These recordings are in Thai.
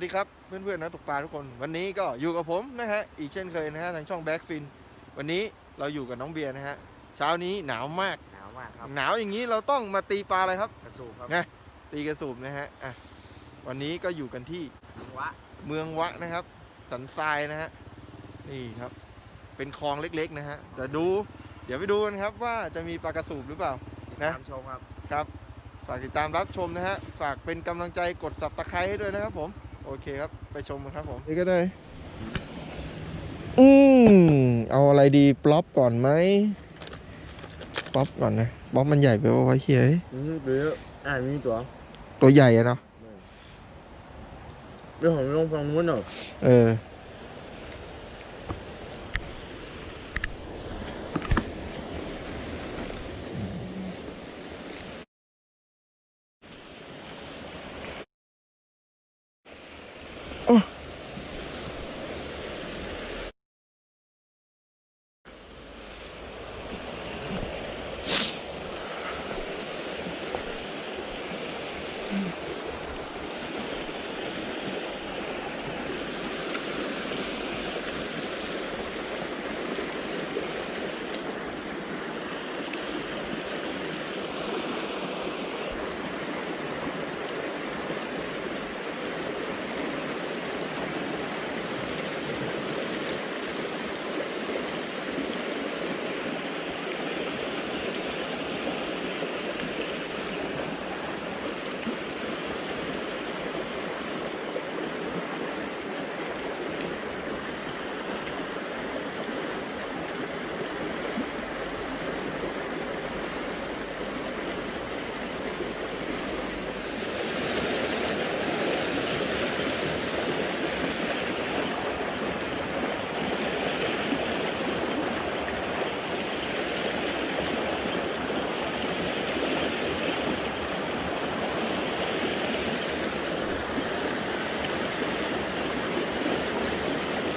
สดีครับเพื่อนๆนักตกปลาทุกคน วันนี้ก็อยู่กับผมนะฮะอีกเช่นเคยนะฮะทางช่องแบ็กฟินวันนี้เราอยู่กับน้องเบียร์นะฮะเช้านี้หนาวมากหนาวมากครับหนาวอย่างนี้เราต้องมาตีปลาอะไรครับกระสูบครับไงตีกระสูบนะฮะอะวันนี้ก็อยู่กันที่วะเมืองวะนะครับ สันทรายนะฮะนี่ครับ เป็นคลองเล็กๆนะฮะจะดู เดี๋ยวไปดูกันครับว่าจะมีปลากระสูบหรือเปล่านะตามชมครับครับฝากติดตามรับชมนะฮะ ฝากเป็นกำลังใจกด subscribe ให้ด้วยนะครับผม โอเคครับ ไปชมกันครับผมนี่ก็ได้ อืมเอาอะไรดีปล็อปก่อนไหมปล็อปก่อนนะปล็อปมันใหญ่ไปว่าไว้เฮียเอ้ยนี่หรืออ่ามีตัวตัวใหญ่อะเนาะเรื่องของลงฟังนู้นหน่อยเออ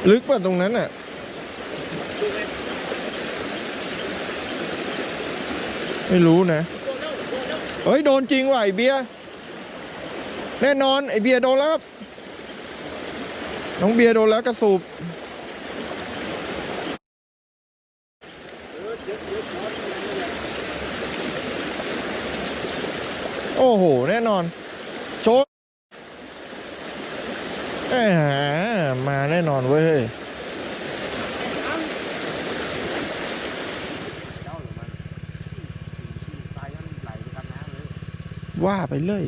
ลึกป่ะตรงนั้นอะไม่รู้นะเฮ้ยโดนจริงว่ะไอเบียแน่นอนไอเบียโดนแล้วครับน้องเบียโดนแล้วกระสูบโอ้โห แน่นอน โชว์ มมาแน่นอนเว้ยเฮ้ยเจ้าหรือมันทรายมันไหลไปกับน้ำเลยว่าไปเลย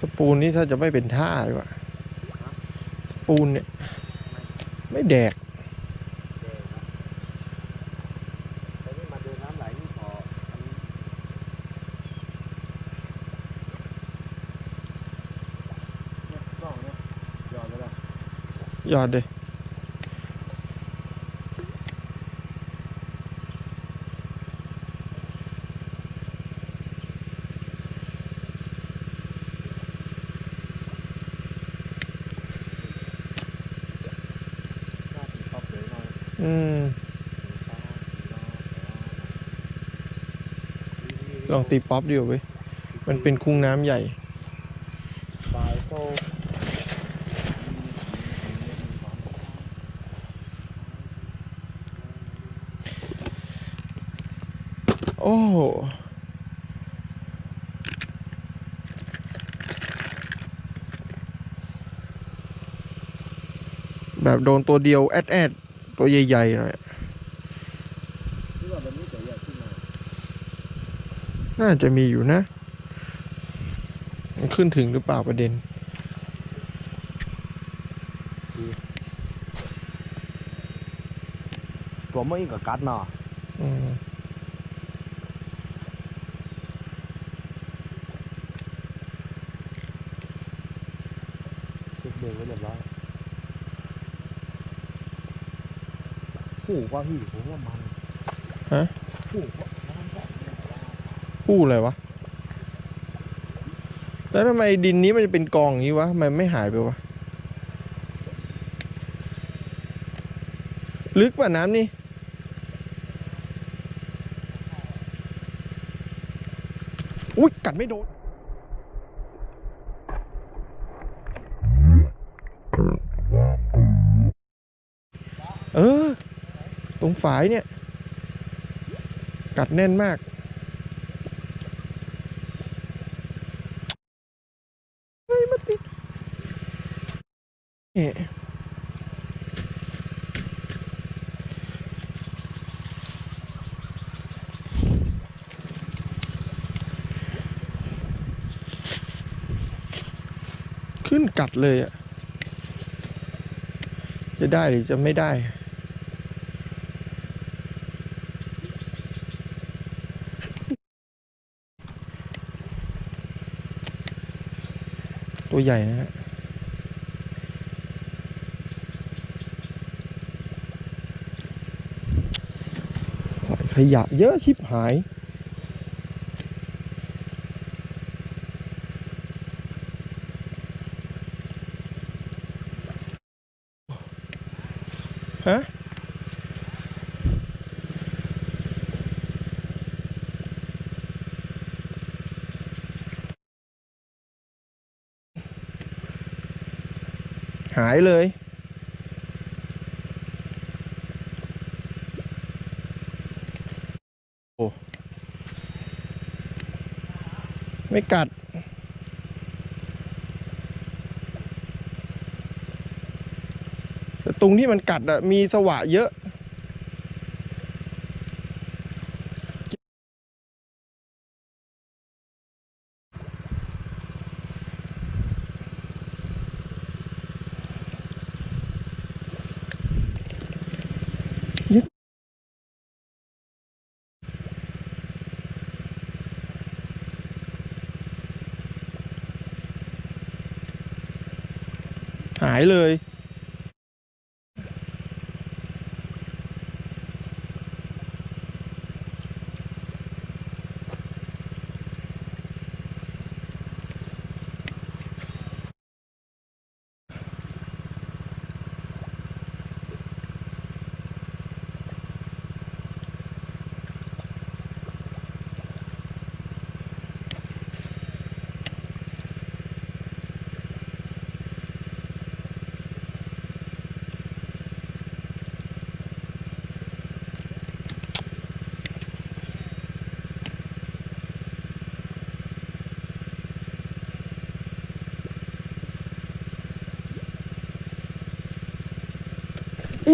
สปูนนี่ถ้าจะไม่เป็นท่าดีกว่าส ปูนเนี่ย ไม่แดกเจครับแต่นี่มาเดินน้ำไหลนี่พออันนี้เนี่ยกล้องเนี่ยยอมไปแล้ว ยอดเลย อืมลองตีป๊อปดีกว่าเว้ยมันเป็นคุ้งน้ำใหญ่ โอ้แบบโดนตัวเดียวแอดแอด ตัวใหญ่ๆหน่อยที่ว่าแบบนี้ตัวใหญ่ขึ้นมาน่าจะมีอยู่นะ มันขึ้นถึงหรือเปล่าประเด็น ตัวไม่กับกัดเนาะอืมเช็คเบรกไว้เรียบร้อย ผู้ว่าพี่ผมว่ามันฮะคู่ผู้อะไรวะ แล้วทำไมดินนี้มันจะเป็นกองอย่างนี้วะ มันไม่หายไปวะ ลึกป่ะน้ำนี่อุ้ยกัดไม่โดนเออ รงฝายเนี่ย กัดแน่นมากเฮ้ยมาติดเอ๊ะขึ้นกัดเลยอะจะได้หรือจะไม่ได้ ตัวใหญ่นะฮะขยะเยอะชิบหาย ฮะายเลย โอ้ไม่กัด แต่ตรงที่มันกัดอะมีสวะเยอะายเลย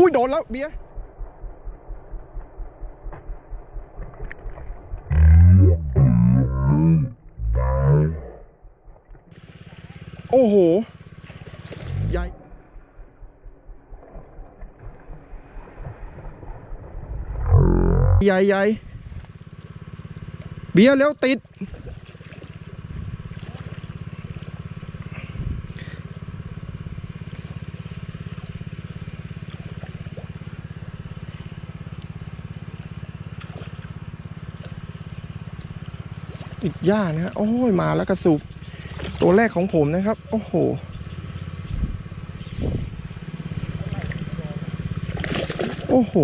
อุ้ยโดนแล้วเบียร์โอ้โห ใหญ่ใหญ่ใหญ่เบียร์แล้วติด ติดหญ้านะฮะโอ้ยมาแล้วกระสุบตัวแรกของผมนะครับ โอ้โหโอ้โห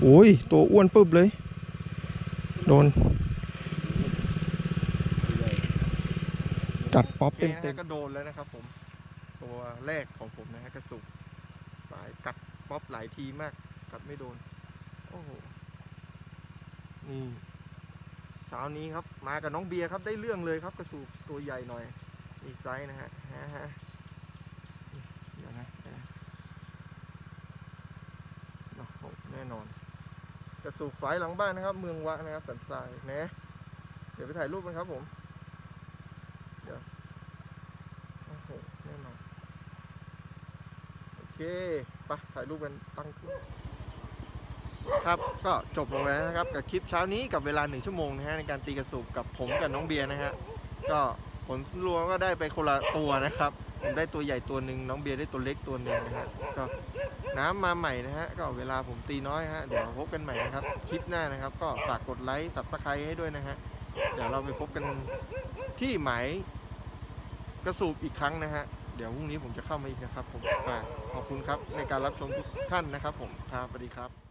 โอ้ยตัวอ้วนปึ๊บเลย โดนกัดป๊อปเต็มเต็มก็โดนแล้วนะครับ ผม ตัวแรกของผมนะฮะกระสุบสายกัดป๊อปหลายทีมาก กัดไม่โดน โอ้โหนี่ เช้านี้ครับ มากับน้องเบียร์ครับได้เรื่องเลยครับกระสูบตัวใหญ่หน่อยมีไซส์นะฮะฮะฮะเดี๋ยวนะนะโอ้โหแน่นอน กระสูบฝายหลังบ้านนะครับ เมืองวะนะครับ สันทรายนะเดี๋ยวไปถ่ายรูปกันครับผมเดี๋ยวโอ้โหแน่นอนโอเคไปถ่ายรูปกันตั้งขึ้น ครับก็จบลงแล้วนะครับกับคลิปเช้านี้กับเวลาหนึ่งชั่วโมงนะฮะในการตีกระสุบกับผมกับน้องเบียร์นะฮะก็ผลรวมก็ได้ไปคนละตัวนะครับผมได้ตัวใหญ่ตัวหนึ่งน้องเบียร์ได้ตัวเล็กตัวหนึ่งนะฮะก็น้ำมาใหม่นะฮะก็เวลาผมตีน้อยนะฮะเดี๋ยวพบกันใหม่นะครับคลิปหน้านะครับ ก็ฝากกดไลค์สับตะไคร้ให้ด้วยนะฮะเดี๋ยวเราไปพบกันที่หมายกระสูบอีกครั้งนะฮะเดี๋ยวพรุ่งนี้ผมจะเข้ามาอีกนะครับ ผมขอบคุณครับในการรับชมทุกท่านนะครับ ผมครับสวัสดีครับ